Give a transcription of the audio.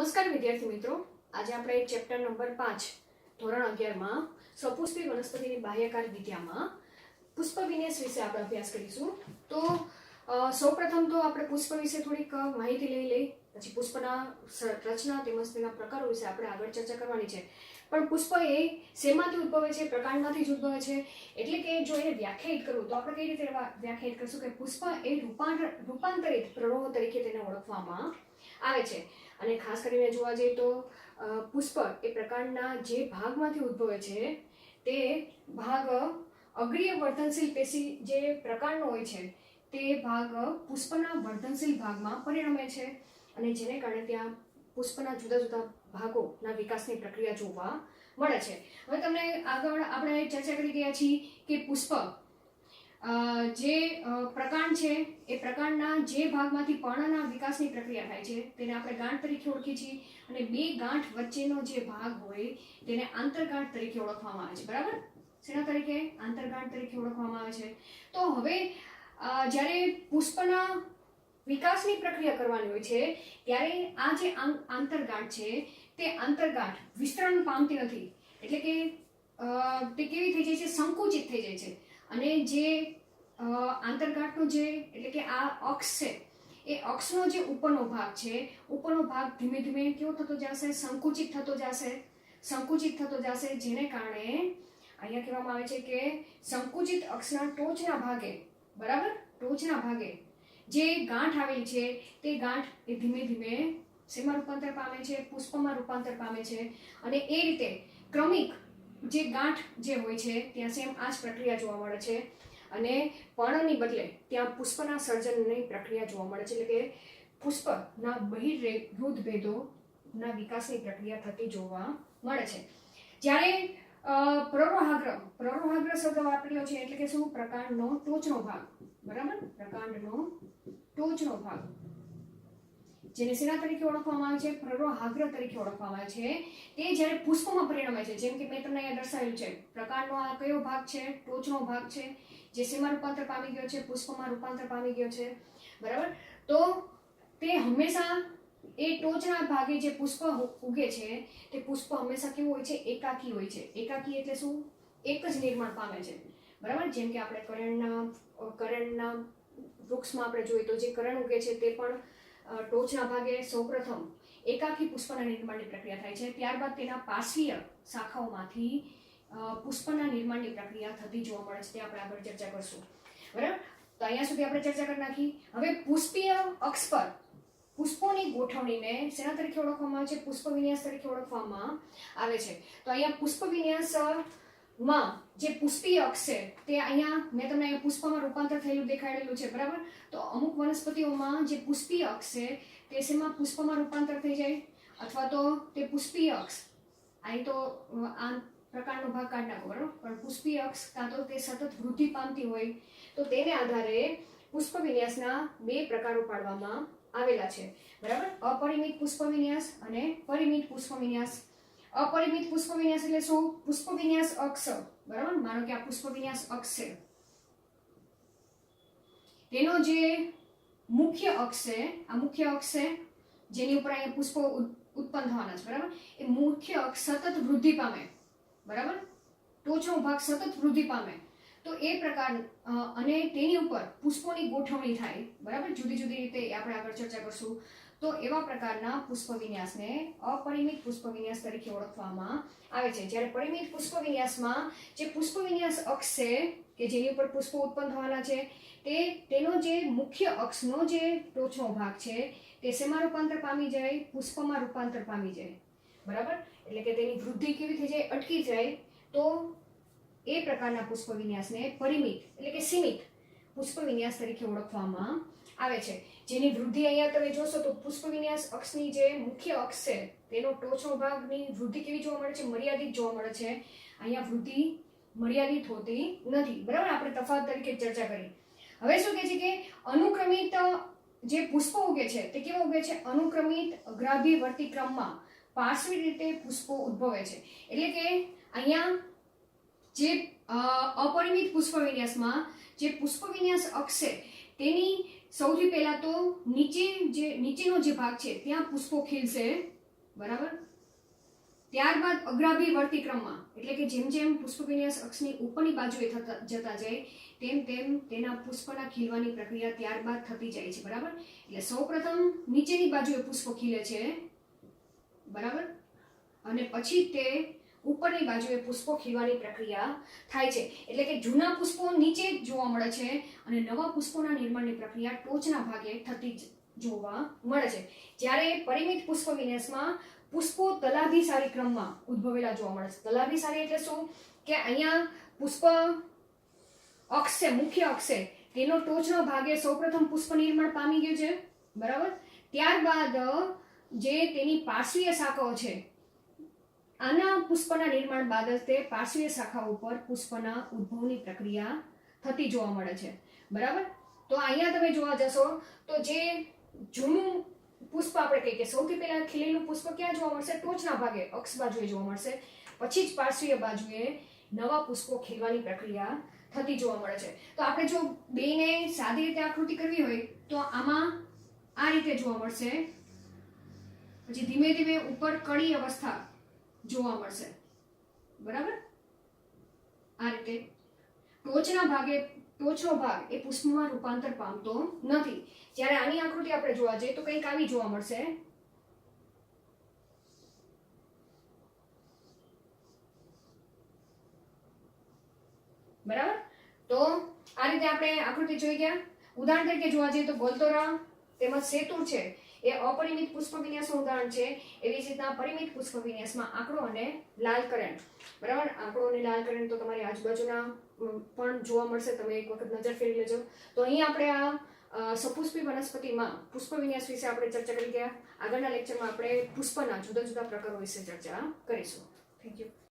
નમસ્કાર વિદ્યાર્થી મિત્રો. આજે આપણે ચેપ્ટર નંબર પાંચ, ધોરણ અગિયારમાં સપુષ્પી વનસ્પતિની બાહ્યકાર વિદ્યામાં પુષ્પ વિન્યાસ વિશે આપણે અભ્યાસ કરીશું. તો સૌપ્રથમ તો આપણે પુષ્પ વિશે થોડીક માહિતી લઈ લઈ પછી પુષ્પના રચના તેમજ તેના પ્રકારો વિશે આપણે આગળ ચર્ચા કરવાની છે. પણ પુષ્પ એ શેમાંથી ઉદ્ભવે છે? પ્રકાંડમાંથી જ ઉદ્ભવે છે? એટલે કે જો એને વ્યાખ્યાયિત કરવું તો આપણે કઈ રીતે વ્યાખ્યાયિત કરશું કે પુષ્પ એ રૂપાંતર, રૂપાંતરિત પ્રણવો તરીકે તેને ઓળખવામાં આવે છે. અને ખાસ કરીને જોવા જઈએ તો પુષ્પ એ પ્રકાંડના જે ભાગમાંથી ઉદ્ભવે છે, તે ભાગ અગ્રીય વર્ધનશીલ પેશી જે પ્રકારનો હોય છે, તે ભાગ પુષ્પના વર્ધનશીલ ભાગમાં પરિણમે છે. અને જેને કારણે ત્યાં પુષ્પના જુદા જુદા ભાગોના વિકાસની પ્રક્રિયા જોવા મળે છે. હવે તમને આગળ આપણે ચર્ચા કરી ગયા છીએ કે પુષ્પ જે પ્રકાંડ છે, એ પ્રકાંડના જે ભાગમાંથી પર્ણના વિકાસની પ્રક્રિયા થાય છે, તેને આપણે ગાંઠ તરીકે ઓળખીએ છીએ અને બે ગાંઠ વચ્ચેનો જે ભાગ હોય, તેને આંતરગાંઠ તરીકે ઓળખવામાં આવે છે. બરાબર? શેના તરીકે? આંતરગાંઠ તરીકે ઓળખવામાં આવે છે. તો હવે જ્યારે પુષ્પના વિકાસની પ્રક્રિયા કરવાની હોય છે, ત્યારે આ જે આંતરગાંઠ છે, તે આંતરગાંઠ વિસ્તરણ પામતી નથી. એટલે કે તે કેવી થઈ જાય છે? સંકુચિત થઈ જાય છે. અને જે આંતરગાંઠનો જે, એટલે કે આ અક્ષ છે, એ અક્ષનો જે ઉપરનો ભાગ છે, ઉપરનો ભાગ ધીમે ધીમે કેવો થતો જશે? સંકુચિત થતો જશે. સંકુચિત થતો જશે જેને કારણે અહીંયા કહેવામાં આવે છે કે સંકુચિત અક્ષના ટોચના ભાગે, બરાબર? ટોચના ભાગે જે ગાંઠ આવેલી છે, તે ગાંઠ એ ધીમે ધીમે શેમાં રૂપાંતર પામે છે, પુષ્પમાં રૂપાંતર પામે છે અને એ રીતે ક્રમિક જે ગાંઠ જે હોય છે, ત્યાં સેમ આ જ પ્રક્રિયા જોવા મળે છે અને પર્ણની બદલે ત્યાં પુષ્પના સર્જનની પ્રક્રિયા જોવા મળે છે, એટલે કે પુષ્પના બહિર્વૃદ્ધ ભેદોના વિકાસની પ્રક્રિયા થતી જોવા મળે છે. જ્યારે પ્રરોહાગ્ર પ્રરોહાગ્ર શબ્દ વાપરેલો છે એટલે કે શું? પ્રકાંડનો ટોચનો ભાગ. બરાબર? પ્રકાંડનો ટોચનો ભાગ. જેને શેના તરીકે ઓળખવામાં આવે છે પ્રરોહાગ્ર તરીકે ઓળખવામાં આવે છે. તે જ્યારે પુષ્પમાં પરિણમે છે, જેમ કે મેં તમને અહીંયા દર્શાવ્યું છે, પ્રકાંડનો આ કયો ભાગ છે? ટોચનો ભાગ છે, જે શેમાં રૂપાંતર પામી ગયો છે, પુષ્પમાં રૂપાંતર પામી ગયો છે. બરાબર? તો તે હંમેશા એ ટોચના ભાગે જે પુષ્પ ઉગે છે, તે પુષ્પ હંમેશા કેવું હોય છે? એકાકી હોય છે. એકાકી એટલે શું? એક જ નિર્માણ પામે છે. બરાબર? જેમ કે આપણે કરણના કરણના વૃક્ષમાં આપણે જોઈએ તો જે કરણ ઉગે છે તે પણ ટોચના ભાગે સૌપ્રથમ એકાકી પુષ્પના નિર્માણની પ્રક્રિયા થાય છે. ત્યારબાદ તેના પાર્શ્વીય શાખાઓમાંથી પુષ્પના નિર્માણની પ્રક્રિયા થતી જોવા મળે છે. તે આપણે આગળ ચર્ચા કરશું. બરાબર? તો અહીંયા સુધી આપણે ચર્ચા કરી નાખી. હવે પુષ્પીય અક્ષ પર પુષ્પોની ગોઠવણીને શેના તરીકે ઓળખવામાં આવે છે? પુષ્પ વિન્યાસ તરીકે ઓળખવામાં આવે છે. તો અહીંયા પુષ્પ વિન્યાસમાં જે પુષ્પીય અક્ષ છે, તે અહીંયા મેં તમને અહીંયા પુષ્પમાં રૂપાંતર થયેલું દેખાડેલું છે, બરાબર? તો અમુક વનસ્પતિઓમાં જે પુષ્પીય અક્ષ છે, તે શેમાં પુષ્પમાં રૂપાંતર થઈ જાય? અથવા તો તે પુષ્પીય અક્ષ, અહીં તો આ પ્રકારનો ભાગ કાઢી નાખો, બરાબર? પણ પુષ્પીય અક્ષ કાં તો તે સતત વૃદ્ધિ પામતી હોય, તો તેને આધારે પુષ્પ વિન્યાસના બે પ્રકારો પાડવામાં આવેલા છે. બરાબર? અપરિમિત પુષ્પ વિન્યાસ અને પરિમિત પુષ્પ વિન્યાસ અપરિમિત પુષ્પ વિન્યાસ એટલે શું? પુષ્પ વિન્યાસ અક્ષ. બરાબર? માનો કે આ પુષ્પ વિન્યાસ અક્ષ છે. તેનો જે મુખ્ય અક્ષ છે, આ મુખ્ય અક્ષ છે, જેની ઉપર અહીંયા પુષ્પો ઉત- ઉત્પન્ન થવાના છે. બરાબર? એ મુખ્ય અક્ષ સતત વૃદ્ધિ પામે. બરાબર? ટોચનો ભાગ સતત વૃદ્ધિ પામે. તો એ પ્રકાર અને તેની ઉપર પુષ્પોની ગોઠવણી થાય, બરાબર? જુદી જુદી રીતે આપણે આગળ ચર્ચા કરશું. તો એવા પ્રકારના પુષ્પ વિન્યાસને અપરિમિત પુષ્પ વિન્યાસ તરીકે ઓળખવામાં આવે છે. જ્યારે પરિમિત પુષ્પ વિન્યાસમાં જે પુષ્પ વિન્યાસ અક્ષ છે, કે જેની ઉપર પુષ્પો ઉત્પન્ન થવાના છે, તે તેનો જે મુખ્ય અક્ષનો જે ટોચનો ભાગ છે, તે શેમાં રૂપાંતર પામી જાય? પુષ્પમાં રૂપાંતર પામી જાય. બરાબર? એટલે કે તેની વૃદ્ધિ કેવી થઈ જાય? અટકી જાય. તો એ પ્રકારના પુષ્પ વિન્યાસને પરિમિત, એટલે કે સીમિત પુષ્પ વિન્યાસ તરીકે ઓળખવામાં આવે છે. જેની વૃદ્ધિ અહીંયા તમે જોશો તો પુષ્પ વિન્યાસ અક્ષની જે મુખ્ય અક્ષ છે, તેનો ટોચનો ભાગની વૃદ્ધિ કેવી જોવા મળે છે? મર્યાદિત જોવા મળે છે. અહીંયા વૃદ્ધિ મર્યાદિત હોતી નથી. બરાબર? આપણે તફાવત તરીકે ચર્ચા કરી. હવે શું કહે છે કે અનુક્રમિત જે પુષ્પ ઉગે છે, તે કેવા ઉગે છે? અનુક્રમિત અગ્રાભ્યવર્તી ક્રમમાં પાર્શ્વી રીતે પુષ્પો ઉદ્ભવે છે. એટલે કે અહીંયા જે અપરિમિત પુષ્પ વિન્યાસમાં જે પુષ્પ વિન્યાસ તેની સૌથી પહેલા તો નીચે જે, નીચેનો જે ભાગ છે, ત્યાં પુષ્પો ખીલશે. બરાબર? ત્યારબાદ અગ્રાભી ક્રમમાં એટલે કે જેમ જેમ પુષ્પ વિન્યાસ અક્ષની ઉપરની બાજુએ થતા, જતા જાય, તેમ તેમ તેના પુષ્પના ખીલવાની પ્રક્રિયા ત્યારબાદ થતી જાય છે, બરાબર? એટલે સૌપ્રથમ નીચેની બાજુએ પુષ્પ ખીલે છે. બરાબર? અને પછી તે ઉપરની બાજુએ પુષ્પો ખીલવાની પ્રક્રિયા થાય છે. એટલે કે જૂના પુષ્પો નીચે જોવા મળે છે અને નવા પુષ્પોના નિર્માણની પ્રક્રિયા ટોચના ભાગે થતી જ જોવા મળે છે. જ્યારે પરિમિત પુષ્પ વિન્યાસમાં પુષ્પો તલાભિસારી ક્રમમાં ઉદ્ભવેલા જોવા મળે છે. તલાભિસારી એટલે શું? કે અહીંયા પુષ્પ અક્ષ છે મુખ્ય અક્ષ, તેનો ટોચનો ભાગે સૌપ્રથમ પુષ્પ નિર્માણ પામી ગયું છે. બરાબર? ત્યારબાદ જે તેની પાર્શ્વીય શાખાઓ છે આના પુષ્પના નિર્માણ બાદ જ તે પાર્શ્વીય શાખા ઉપર પુષ્પના ઉદ્ભવની પ્રક્રિયા થતી જોવા મળે છે. બરાબર? તો અહીંયા તમે જોવા જશો, તો જે જૂનું પુષ્પ આપણે કહીએ કે સૌથી પહેલા ખીલેલું પુષ્પ ક્યાં જોવા મળશે? ટોચના ભાગે, અક્ષ બાજુએ જોવા મળશે. પછી જ પાર્શ્વીય બાજુએ નવા પુષ્પો ખીલવાની પ્રક્રિયા થતી જોવા મળે છે. તો આપણે જો બેને સાદી રીતે આકૃતિ કરવી હોય, તો આમાં આ રીતે જોવા મળશે. પછી ધીમે ધીમે ઉપર કડી અવસ્થા જોવા મળશે. બરાબર? આ રીતે ટોચના ભાગે ટોચનો ભાગ એ પુષ્પમાં રૂપાંતર પામતો નથી. જ્યારે આની આકૃતિ આપણે જોવા જઈએ તો કંઈક આવી જોવા મળશે. બરાબર? તો આ રીતે આપણે આકૃતિ જોઈ ગયા. ઉદાહરણ તરીકે જોવા જઈએ તો ગોલતોરા તેમજ સેતુર છે. એ અપરિમિત પુષ્પ વિન્યાસનું ઉદાહરણ છે. એવી જ રીતના પરિમિત પુષ્પ વિન્યાસમાં આંકડો અને લાલ કરંટ બરાબર? આંકડો અને લાલ કરંટ તો તમારી આજુબાજુના પણ જોવા મળશે. તમે એક વખત નજર ફેરવી લેજો. તો અહીં આપણે આ સપુષ્પી વનસ્પતિમાં પુષ્પ વિન્યાસ વિશે આપણે ચર્ચા કરી ગયા. આગળના લેક્ચરમાં આપણે પુષ્પના જુદા જુદા પ્રકારો વિશે ચર્ચા કરીશું. Thank you